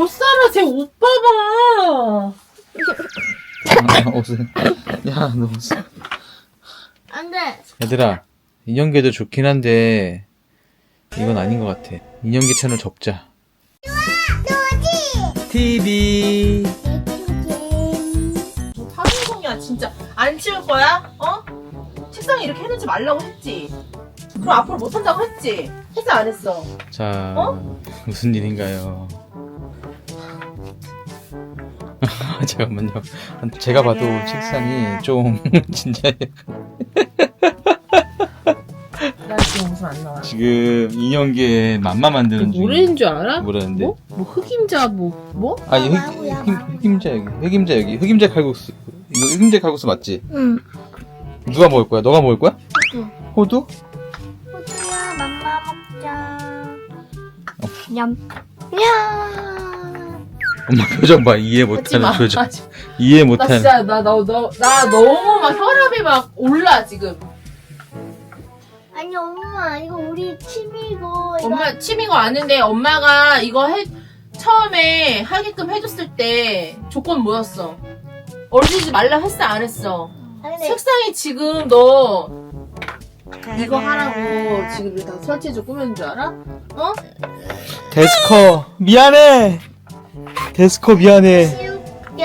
못 살아, 제 오빠 봐. 아, 옷을. 야, 너 옷을. 안 돼. 얘들아, 인형계도 좋긴 한데, 이건 아닌 것 같아. 인형계 채널 접자. TV. 사기공이야, 진짜. 안 치울 거야? 어? 책상에 이렇게 해놓지 말라고 했지. 그럼 앞으로 못 한다고 했지. 했어, 안 했어? 자, 어? 무슨 일인가요? 잠깐만요. 제가 봐도 책상이 좀, 진짜, 나 지금 웃음 안 나와. 지금 인형계 맘마 만드는 중. 뭐라는 줄 알아? 뭐라는데? 뭐? 뭐 흑임자 뭐? 뭐? 아니, 흑, 흑, 흑임자 여기. 흑임자 여기. 흑임자 칼국수. 이거 흑임자 칼국수 맞지? 응. 누가 먹을 거야? 너가 먹을 거야? 호두. 호두? 호두야, 맘마 먹자. 어. 냠. 냠. 엄마 표정 봐. 이해 하지 못하는 마. 표정. 하지 마. 이해 나 못하는. 진짜 나너너나 너무 막 혈압이 막 올라 지금. 아니, 엄마, 이거 우리 취미고, 이거. 엄마 취미가 아는데 엄마가 이거 해 처음에 하게끔 해줬을 때 조건 뭐였어? 얼리지 말라 했어 안 했어? 아니, 근데 책상에 지금 너 이거 하라고 지금 이렇게 다 설치해줘 꾸며준 줄 알아? 어? 데스커, 미안해! 데스커, 미안해. 치울게.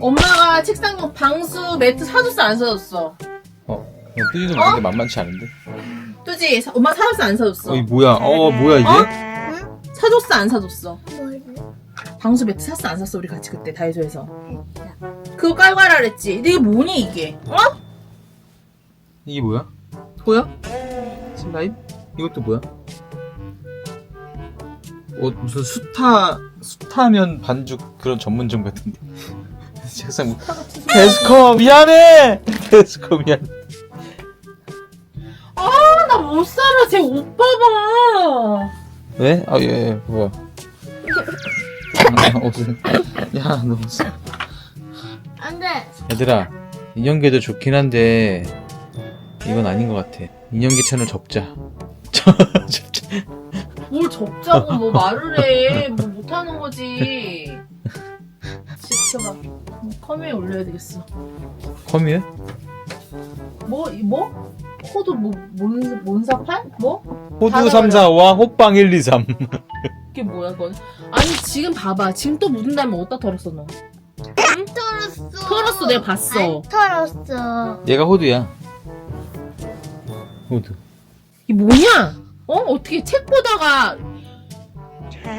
엄마가 책상용 방수 매트 사줬어 안 사줬어? 어, 뚜지도 먹는데 만만치 않은데? 뚜지 사- 엄마 사줬어 안 사줬어? 어, 이 뭐야? 어, 뭐야, 이게? 응? 사줬어 안 사줬어? 뭘? 방수 매트 샀어 안 샀어 우리 같이 그때 다이소에서 그거 깔고 하라 그랬지 근데 이게 뭐니 이게 어? 이게 뭐야? 뭐야? 슬라임? 이것도 뭐야? 어, 무슨 수타, 수타면 반죽 그런 전문점 같은데. 책상, 뭐- 데스커, 미안해! 데스커, 미안해. 아나 못 살아 제 오빠 봐 왜? 아, 예, 예, 뭐야. 아, 옷을. 야, 너 옷을. 안 돼. 얘들아, 인형계도 좋긴 한데, 이건 아닌 것 같아. 인형계 채널 접자. 뭘 접자고 뭐 말을 해 뭐 못하는 거지 지켜봐 뭐 컴에 올려야 되겠어 컴이에? 뭐? 이 뭐? 코드 뭐? 몬, 몬사팔? 뭐? 호두 닫아버려. 3, 4와 호빵 1, 2, 3. 그게 뭐야 그건 아니 지금 봐봐 지금 또 묻은다면 어디다 털었어 너 털었어. 털었어 내가 봤어 안 털었어. 얘가 호두야. 호두. 이게 뭐냐? 어? 어떻게 책 보다가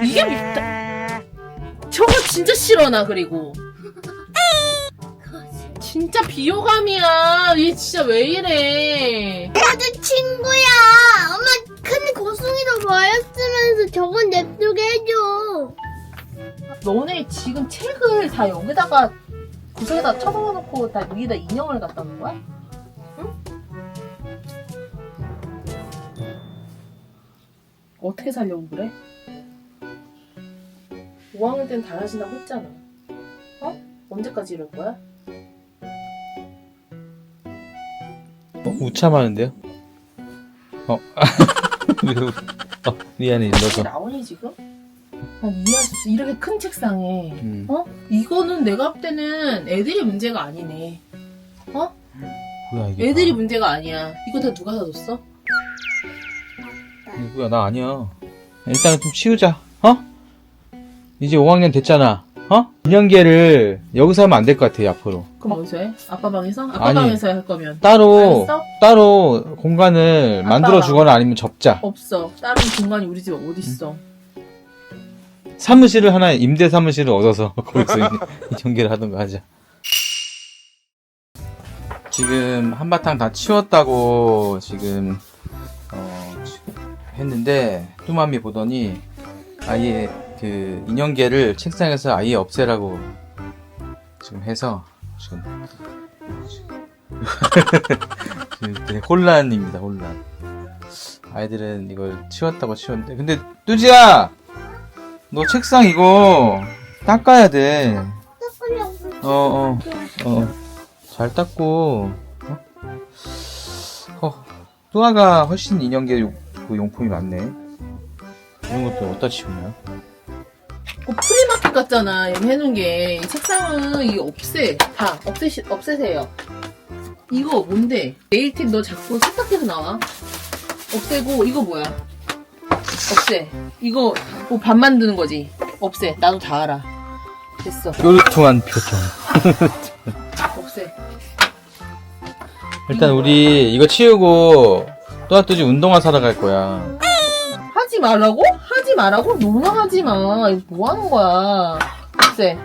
이게 밉다. 저거 진짜 싫어 나 그리고 진짜 비호감이야 얘 진짜 왜 이래 나도 친구야. 엄마, 근데 고승이도 보였으면서 저건 냅두게 해줘. 너네 지금 책을 다 여기다가 구석에다 쳐박아놓고 다 여기다 인형을 갖다 놓은 거야? 어떻게 살려고 그래? 5학년 때는 달라진다고 했잖아 어? 언제까지 이럴 거야? 어, 우참하는데요? 어. 왜 우- 어, 미안해, 이게 일러서. 나오니 지금? 난 이해할 수 없어 이렇게 큰 책상에 음. 어? 이거는 내가 볼 때는 애들이 문제가 아니네 뭐야, 이게. 애들이 다. 문제가 아니야 이거 다 누가 사줬어? 누구야, 나 아니야. 일단은 좀 치우자, 어? 이제 5학년 됐잖아, 어? 인형계를 여기서 하면 안 될 것 같아, 앞으로. 그럼 어디서 해? 아빠 방에서? 아빠 아니. 방에서 할 거면 따로, 알았어? 따로 공간을 아빠 만들어 방. 주거나 아니면 접자. 없어 다른 공간이 우리 집에 어디 있어 사무실을 하나, 임대 사무실을 얻어서 거기서 인형계를 하던가 하자. 지금 한바탕 다 치웠다고 지금, 어, 했는데, 뚜맘이 보더니, 아예 그 인형계를 책상에서 아예 없애라고 지금 해서, 지금, 지금 되게 혼란입니다, 혼란. 아이들은 이걸 치웠다고 치웠는데, 근데, 뚜지야! 너 책상 이거 닦아야 돼. 어, 어, 어. 잘 닦고, 어? 어, 뚜아가 훨씬 인형계 용, 그 용품이 많네. 이런 것도 어디다 치우냐? 그 프리마켓 같잖아. 여기 해놓은 게. 이 책상은 이게 없애. 다 없애시, 없애세요. 이거 뭔데? 네일팁 너 자꾸 세탁해서 나와. 없애고, 이거 뭐야? 없애. 이거 뭐 밥 만드는 거지? 없애. 나도 다 알아. 됐어. 뾰루통한 표정. 없애. 일단 우리 이거 치우고 또아뚜지 운동화 사러 갈 거야. 하지 말라고? 하지 말라고? 너나 하지 마. 이거 뭐 하는 거야? 없애.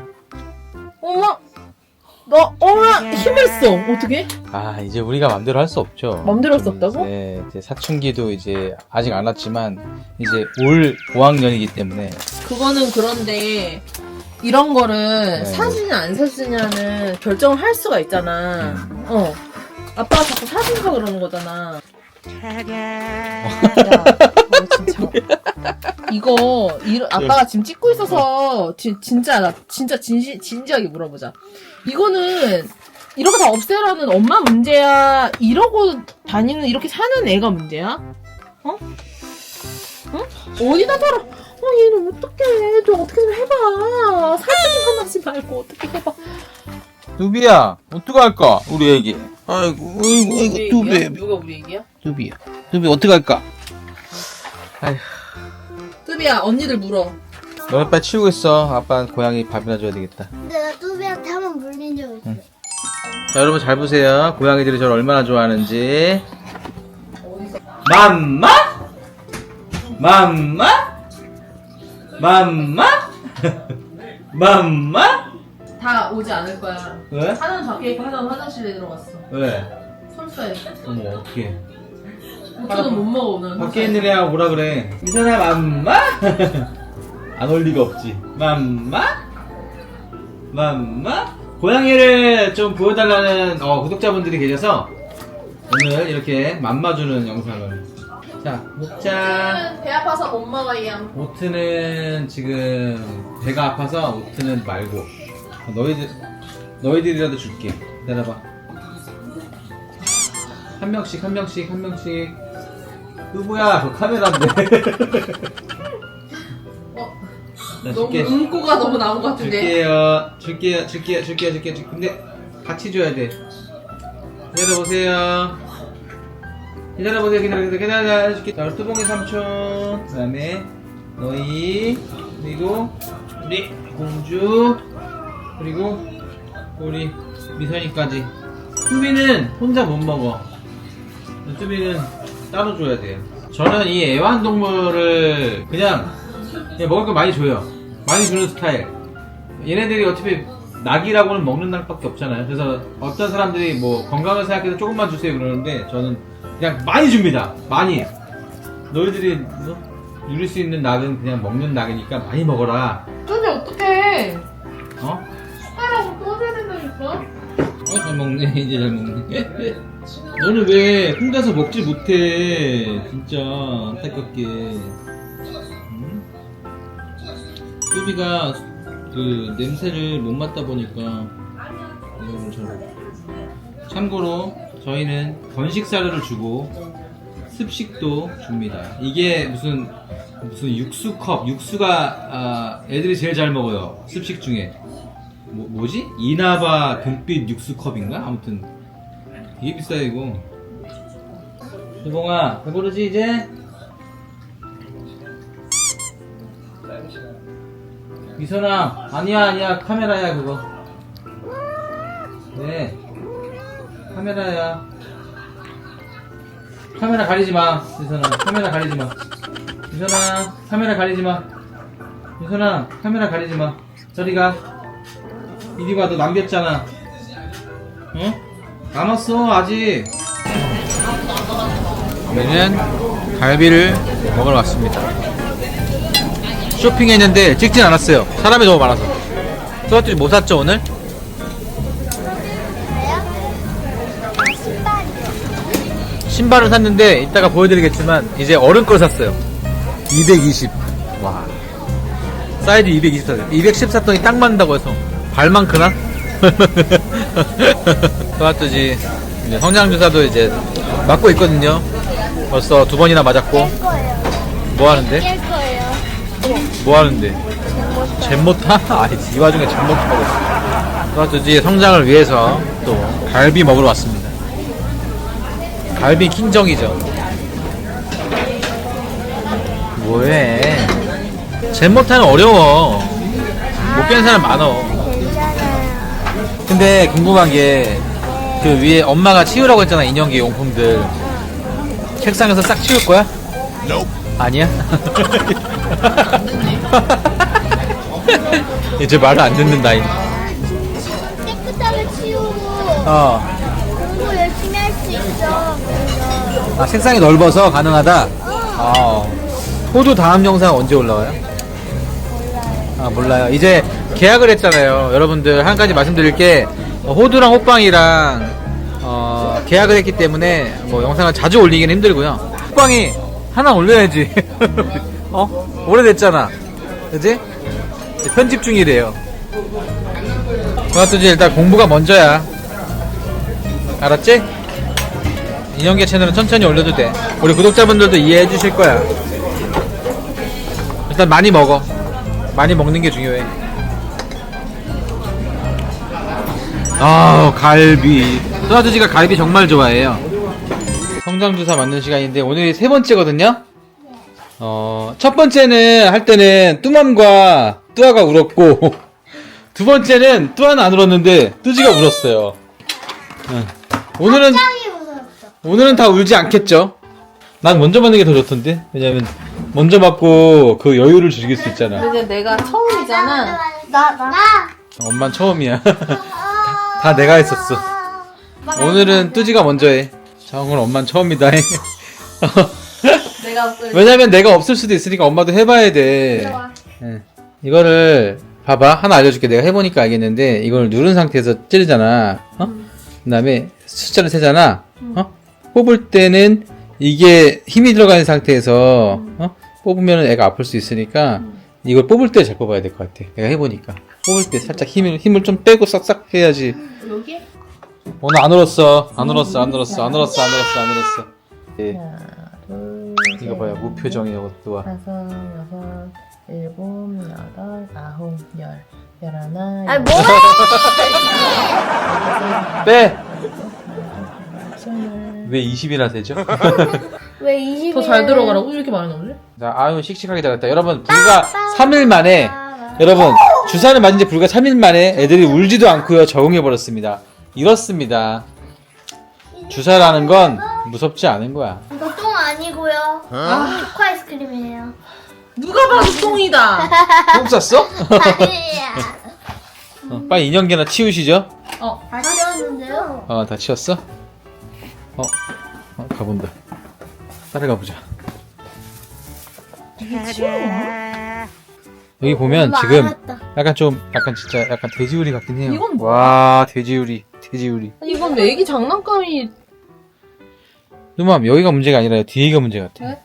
어머! 너, 어머! 힘을 써. 어떻게? 아 이제 우리가 맘대로 할 수 없죠. 맘대로 할수 없다고? 네, 이제 사춘기도 이제 아직 안 왔지만 이제 올 5학년이기 때문에 그거는 그런데 이런 거를 네. 사주냐 안 사주냐는 결정을 할 수가 있잖아. 음. 어. 아빠가 자꾸 사준다 그러는 거잖아. 야, 너 진짜. 이거 이 아빠가 지금 찍고 있어서 지- 진짜 나 진짜 진시, 진지하게 물어보자. 이거는 이렇게 다 없애라는 엄마 문제야. 이러고 다니는 이렇게 사는 애가 문제야? 어? 어? 어디다 털어? 어 얘는 어떡해? 좀 어떻게 좀 해봐. 사주기만 하지 말고 어떻게 해봐. 뚜비야 어떡할까 우리 애기. 아이고 아이고 아이고 뚜비 누가 우리 얘기야? 뚜비야 뚜비 어떡할까? 뚜비야 언니들 물어. 너네 빨리 치우고 있어. 아빠 고양이 밥이나 줘야 되겠다. 근데 나 뚜비한테 한 번 물린 적 있어. 자 여러분 잘 보세요. 고양이들이 저를 얼마나 좋아하는지. 맘마? 맘마? 맘마? 맘마? 다 오지 않을 거야. 왜? 하나는 밖에 있고 하나는 화장실에 들어갔어. 왜? 설사해. 어머 어떡해. 우초는 못 먹어 오늘. 밖에 있는 애야 오라 그래. 미선아 맘마? 안 올 리가 없지. 맘마? 맘마? 고양이를 좀 보여달라는 어, 구독자분들이 계셔서 오늘 이렇게 맘마주는 영상을. 자 먹자. 배 아파서 못 먹어 이 양. 오트는 지금 배가 아파서 오트는 말고 너희들 너희들이라도 줄게. 기다려봐. 한 명씩 한 명씩 한 명씩. 누구야? 그 카메라인데. 어, 나 너무 줄게. 음꼬가 너무 나온 것 같은데. 줄게요. 줄게요. 줄게요. 줄게요. 줄게요. 줄게요. 근데 같이 줘야 돼. 기다려 보세요. 기다려 보세요. 기다려 보세요. 기다려 기다려 줄게. 자, 뚜봉이 삼촌. 그 다음에 너희 그리고 우리 공주 그리고 우리 미선이까지. 뚜비는 혼자 못 먹어. 뚜비는 따로 줘야 돼요. 저는 이 애완동물을 그냥 그냥 먹을 거 많이 줘요. 많이 주는 스타일. 얘네들이 어차피 낙이라고는 먹는 낙밖에 없잖아요. 그래서 어떤 사람들이 뭐 건강을 생각해서 조금만 주세요 그러는데 저는 그냥 많이 줍니다. 많이. 너희들이 뭐 누릴 수 있는 낙은 그냥 먹는 낙이니까 많이 먹어라. 뚜비 어떡해. 어? 잘 먹네. 이제 잘 먹네. 너는 왜 혼자서 먹지 못해? 진짜 안타깝게. 응? 뚜비가 그 냄새를 못 맡다 보니까. 참고로 저희는 건식 사료를 주고 습식도 줍니다. 이게 무슨 무슨 육수컵, 육수가 아, 애들이 제일 잘 먹어요. 습식 중에. 뭐, 뭐지? 이나바 금빛 육수 컵인가? 아무튼. 이게 비싸요 이거. 수봉아 배부르지 이제? 미선아 아니야 아니야. 카메라야 그거. 네. 카메라야. 카메라 가리지 마 미선아. 카메라 가리지 마. 미선아 카메라 가리지 마. 미선아 카메라 가리지 마. 저리 가 이리 와, 너 남겼잖아. 응? 남았어, 아직. 우리는 갈비를 먹으러 왔습니다. 쇼핑했는데 찍진 않았어요. 사람이 너무 많아서. 또아들이 뭐 샀죠, 오늘? 신발을 샀는데 이따가 보여드리겠지만 이제 어른 걸 샀어요. 220. 와. 사이즈 220 샀어요. 210 샀더니 딱 맞는다고 해서 발만 크나? 또아뜨지 이제 성장 주사도 이제 맞고 있거든요. 벌써 두 번이나 맞았고. 뭐 하는데? 깰 거예요. 뭐 하는데? 잼모타? 아니지 이 와중에 잼모타 하고 있어 또아뚜지의 성장을 위해서 또 갈비 먹으러 왔습니다 갈비 킹정이죠 뭐해 잼모타는 어려워 못 깨는 사람 많어. 근데 궁금한 게 그 위에 엄마가 치우라고 했잖아 인형계 용품들 책상에서 싹 치울 거야? 아니야? 이제 말을 안 듣는다 이. 깨끗하게 치우고 어. 공부 열심히 할 수 있어. 그래서 아 책상이 넓어서 가능하다. 어. 호두 다음 영상 언제 올라와요? 아 몰라요. 이제 계약을 했잖아요. 여러분들 한 가지 말씀드릴 게 어, 호두랑 호빵이랑 어, 계약을 했기 때문에 뭐 영상을 자주 올리기는 힘들고요. 호빵이 하나 올려야지. 어? 오래됐잖아. 그지? 편집 중이래요. 그것도 일단 공부가 먼저야. 알았지? 인형계 채널은 천천히 올려도 돼. 우리 구독자분들도 이해해 주실 거야. 일단 많이 먹어. 많이 먹는 게 중요해. 아, 갈비. 소아주지가 갈비 정말 좋아해요. 성장주사 맞는 시간인데 오늘이 세 번째거든요. 어, 첫 번째는 할 때는 뚜맘과 뚜아가 울었고 두 번째는 뚜아는 안 울었는데 뚜지가 울었어요. 응. 오늘은. 오늘은 다 울지 않겠죠? 난 먼저 맞는 게 더 좋던데? 왜냐면, 먼저 맞고 그 여유를 즐길 수 있잖아. 근데 내가 처음이잖아. 나, 나. 엄만 처음이야. 다 내가 했었어. 오늘은 뚜지가 먼저 해. 자, 오늘 엄만 처음이다. 내가 그 왜냐면 내가 없을 수도 있으니까 엄마도 해봐야 돼. 예. 이거를, 봐봐. 하나 알려줄게. 내가 해보니까 알겠는데, 이걸 누른 상태에서 찌르잖아. 어? 그 다음에 숫자를 세잖아. 어? 뽑을 때는 이게 힘이 들어가는 상태에서, 어? 뽑으면 애가 아플 수 있으니까, 이걸 뽑을 때 잘 뽑아야 될 것 같아. 내가 해보니까. 뽑을 때 살짝 힘을, 힘을 좀 빼고 싹싹 해야지. 여기? 오늘 안 울었어. 안 울었어. 안 울었어. 안 울었어. 안 울었어. 안 울었어. 예. 하나, 둘, 이거 봐요. 무표정이 이것도 와. 다섯, 여섯, 일곱, 여덟, 아홉, 열, 열하나, 열, 뭐해? 빼! 스물. 왜 20이나 되죠? 왜 20일? 더잘 들어가라고? 이렇게 많이 넣을래? 자, 아유, 씩씩하게 잘했다. 여러분, 불과 3일 만에, 여러분, 주사를 맞은 지 불과 3일 만에 애들이 울지도 않고요. 적응해 버렸습니다. 이렇습니다. 주사라는 건 무섭지 않은 거야. 이거 똥 아니고요. 초코 아이스크림이에요. 누가 봐도 똥이다. 똥 쌌어? 아니야. 어, 빨리 인형계나 치우시죠. 어, 다 치웠는데요? 어, 다 치웠어? 어, 어 가본다. 따라가 보자. 여기 보면 엄마 지금 알았다. 약간 좀, 약간 진짜 약간 돼지우리 같긴 해요. 이건 뭐야? 와, 돼지우리, 돼지우리. 이건 왜 애기 장난감이 누맘, 여기가 문제가 아니라 뒤에가 문제 같아. 왜?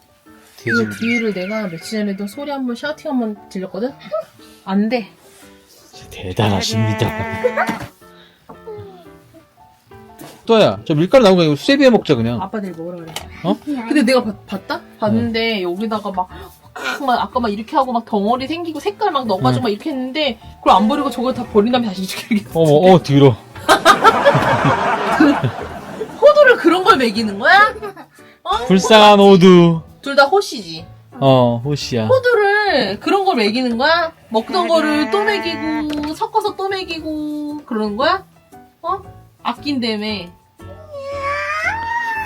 이 돼지우리. 뒤를 내가 며칠 전에도 소리 한 번 샤우팅 한 번 들렸거든? 안 돼. 대단하십니다. 또야, 저 밀가루 나온 거 이거 수제비에 먹자 그냥. 아빠 내일 먹으라 그래. 어? 근데 내가 봤, 봤다? 봤는데 여기다가 막, 막, 막 아까 막 이렇게 하고 막 덩어리 생기고 색깔 막 넣어가지고 응. 막 이렇게 했는데 그걸 안 버리고 저걸 다 버린 다음에 다시 이렇게 어머, 어, 뒤로. 호두를 그런 걸 먹이는 거야? 어? 불쌍한 호두. 둘 다 호시지. 어, 호시야. 호두를 그런 걸 먹이는 거야? 먹던 거를 또 먹이고 섞어서 또 먹이고 그러는 거야? 어? 아낀다며.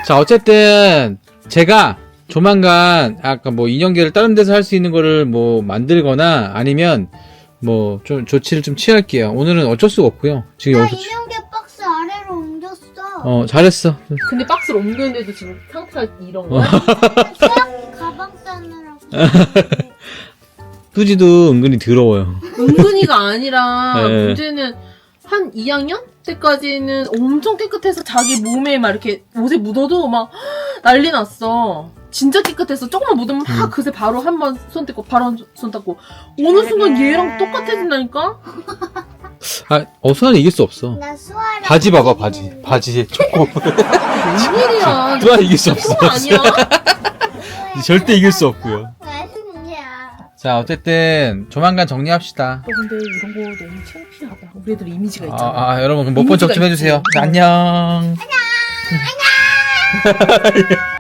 자, 어쨌든, 제가 조만간, 아까 뭐 인형계를 다른 데서 할 수 있는 거를 뭐 만들거나 아니면 뭐 좀 조치를 좀 취할게요. 오늘은 어쩔 수가 없고요. 지금 나 여기서. 취- 인형계 박스 아래로 옮겼어. 어, 잘했어. 근데 박스를 옮겼는데도 지금 상태가 이런 거야? 수학 가방 싸느라고. 뚜지도 은근히 더러워요. 은근히가 아니라 네. 문제는 한 2학년 때까지는 엄청 깨끗해서 자기 몸에 막 이렇게 옷에 묻어도 막 난리 났어. 진짜 깨끗해서 조금만 묻으면 음. 막 그새 바로 한 번 손 떼고 바로 한 손 닦고 어느 순간 얘랑 똑같아진다니까? 아, 어수아는 이길 수 없어. 나 수아랑. 바지 봐봐, 바지. 바지에 초코. 웬일이야. 뚜아 이길 수 없어. 그거 아니야. 절대 이길 수 없고요. 자, 어쨌든 조만간 정리합시다. 어, 근데 이런 거 너무 창피하다. 우리 애들 이미지가 있잖아. 아, 아, 여러분 그럼 못본척좀 이미지가 해주세요. 있지. 자, 안녕. 안녕.